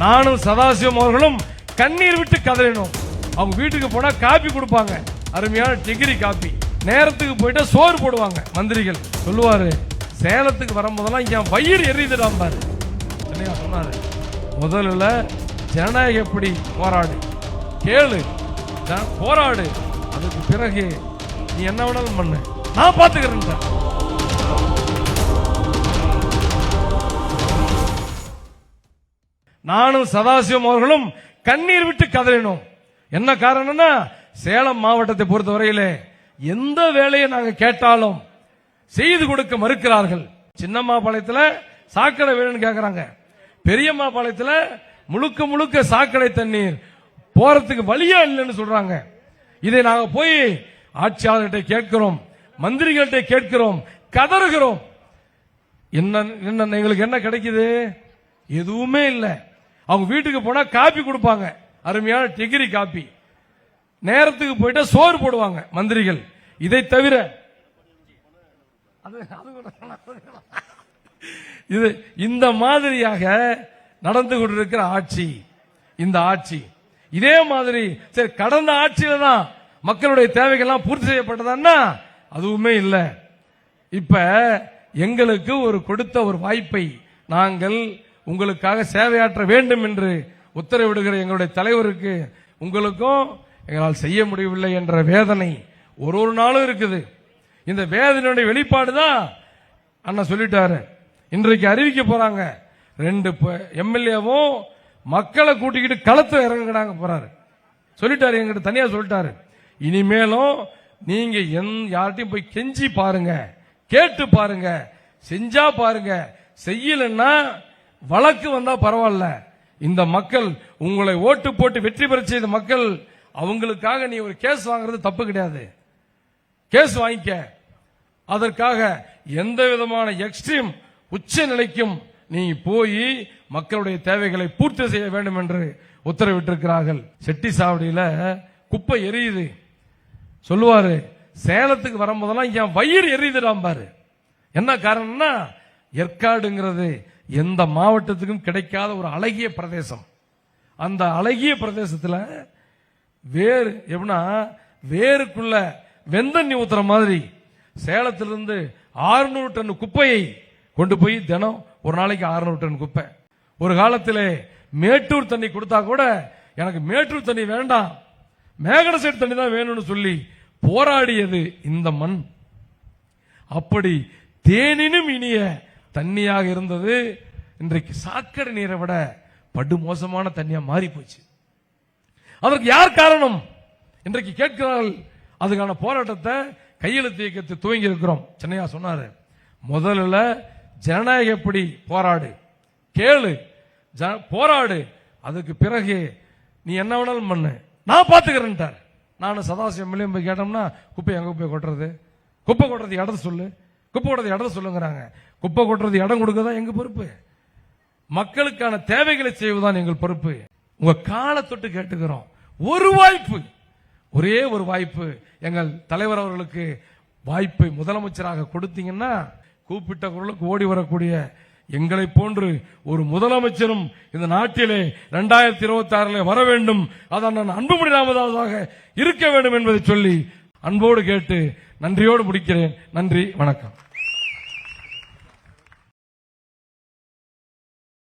நானும் சதாசிவம் அவர்களும் கண்ணீர் விட்டு கதறினோம். அவங்க வீட்டுக்கு போனா காப்பி கொடுப்பாங்க. அருமையான டிகிரி காப்பி. நேரத்துக்கு போயிட்டா சோறு போடுவாங்க மந்திரிகள். சொல்லுவாரு சேலத்துக்கு வரும்போதெல்லாம் என் வயிறு எரியுதுடாம் பாரு. என்னையா சொன்னாரு? முதல்ல ஜனநாயகம் எப்படி போராடு? கேளு. போராடு. அதுக்கு பிறகு நீ என்ன வேணாலும் பண்ணு. நான் பாத்துக்கிறேன் நானும் சதாசிவம் அவர்களும் கண்ணீர் விட்டு கதறினோம். என்ன காரணம்னா சேலம் மாவட்டத்தை பொறுத்தவரையிலே எந்த வேலையை நாங்க கேட்டாலும் செய்து கொடுக்க மறுக்கிறார்கள். சின்னம்மா பாளையத்தில் சாக்கடை வேணும்னு கேட்கறாங்க பெரியம்மா பாளையத்தில் முழுக்க முழுக்க சாக்கடை தண்ணீர் போறதுக்கு வழியா இல்லைன்னு சொல்றாங்க. இதை நாங்க போய் ஆட்சியாளர்கிட்ட கேட்கிறோம் மந்திரிகள்கிட்ட கேட்கிறோம் கதறுகிறோம். என்ன என்ன எங்களுக்கு என்ன கிடைக்குது? எதுவுமே இல்லை. அவங்க வீட்டுக்கு போனா காப்பி கொடுப்பாங்க. அருமையான டிகிரி காப்பி. நேரத்துக்கு போயிட்டா சோறு போடுவாங்க மந்திரிகள். இதை தவிர அது- இது இந்த மாதிரியாக நடந்து கொண்டிருக்கிற ஆட்சி இந்த ஆட்சி. இதே மாதிரி சரி கடந்த ஆட்சியில தான் மக்களுடைய தேவைகள்லாம் பூர்த்தி செய்யப்பட்டதான்னா அதுவுமே இல்லை. இப்ப எங்களுக்கு ஒரு கொடுத்த ஒரு வாய்ப்பை நாங்கள் உங்களுக்காக சேவையாற்ற வேண்டும் என்று உத்தரவிடுகிற எங்களுடைய தலைவருக்கு உங்களுக்கும் எங்களால் செய்ய முடியவில்லை என்ற வேதனை ஒரு ஒரு நாளும் இருக்குது. இந்த வேதனையுடைய வெளிப்பாடு தான் அண்ணா சொல்லிட்டாரு. இன்றைக்கு அறிவிக்க போறாங்க. ரெண்டு எம்எல்ஏவும் மக்களை கூட்டிக்கிட்டு களத்துல இறங்குறாங்க போறாரு. சொல்லிட்டாரு எங்கிட்ட தனியா சொல்லிட்டாரு. இனிமேலும் நீங்க எந் யார்கிட்டயும் போய் கெஞ்சி பாருங்க. கேட்டு பாருங்க. செஞ்சா பாருங்க. செய்யலன்னா வழக்கு வந்தா பரவாயில்ல. இந்த மக்கள் உங்களை ஓட்டு போட்டு வெற்றி பெற செய்த மக்கள் அவங்களுக்காக நீ ஒரு கேஸ் வாங்குறது தப்பு கிடையாது. கேஸ் வாங்கிக்க. அதற்காக எந்த விதமான எக்ஸ்ட்ரீம் உச்ச நிலைக்கும் நீ போய் மக்களுடைய தேவைகளை பூர்த்தி செய்ய வேண்டும் என்று உத்தரவிட்டிருக்கிறார்கள். செட்டி சாவடியில குப்பை எரியுது. சொல்லுவாரு சேலத்துக்கு வரும்போதெல்லாம் என் வயிறு எரியுதுடாம் பாரு என்ன காரணம்னா ஏற்காடுங்கிறது எந்த மாவட்டத்துக்கும் கிடைக்காத ஒரு அழகிய பிரதேசம். அந்த அழகிய பிரதேசத்தில் வேறு எப்படின்னா வேருக்குள்ள வெந்தண்ணி ஊத்துற மாதிரி சேலத்திலிருந்து 600 டன் குப்பையை கொண்டு போய் தினம் ஒரு நாளைக்கு 600 டன் குப்பை. ஒரு காலத்திலே மேட்டூர் தண்ணி கொடுத்தா கூட எனக்கு மேட்டூர் தண்ணி வேண்டாம். மேகடசேட் தண்ணி தான் வேணும்னு சொல்லி போராடியது இந்த மண். அப்படி தேனினும் இனிய தண்ணியாக இருந்தது. இன்றைக்கு சாக்கடை நீரை விட படு மோசமான தண்ணியா மாறி போச்சு. அதற்கு யார் காரணம்? இன்றைக்கு கேட்கிறார்கள் அதுக்கான போராட்டத்தை கையெழுத்து இயக்கத்தை துவங்கி இருக்கிறோம். சென்னையா சொன்னாரு முதல்ல ஜனநாயகம் எப்படி போராடு? கேளு. போராடு. அதுக்கு பிறகு நீ என்ன வேணாலும் பண்ணு. நான் பார்த்துக்கிறேன்ட்டார். நான் சதாசிவம் மில்லியம் போய் கேட்டோம்னா குப்பை எங்க போய் கொட்டுறது? குப்பை கொட்டுறது இடத்த சொல்லு. குப்பை கொட்டுறது இடம் சொல்லுங்கிறாங்க. குப்பை கொட்டுறது இடம் கொடுக்கதான் எங்க பொறுப்பு? மக்களுக்கான தேவைகளை செய்வதுதான் எங்கள் பொறுப்பு. உங்க காலை தொட்டு கேட்டுக்கிறோம். ஒரு வாய்ப்பு. ஒரே ஒரு வாய்ப்பு. எங்கள் தலைவர் அவர்களுக்கு வாய்ப்பை முதலமைச்சராக கொடுத்தீங்கன்னா கூப்பிட்ட குரலுக்கு ஓடி வரக்கூடிய எங்களை போன்று ஒரு முதலமைச்சரும் இந்த நாட்டிலே இரண்டாயிரத்தி இருபத்தி ஆறில் வர வேண்டும். அதான் நான் அன்புமணி ராமதாசாக இருக்க வேண்டும் என்பதை சொல்லி அன்போடு கேட்டு நன்றியோடு முடிக்கிறேன். நன்றி வணக்கம்.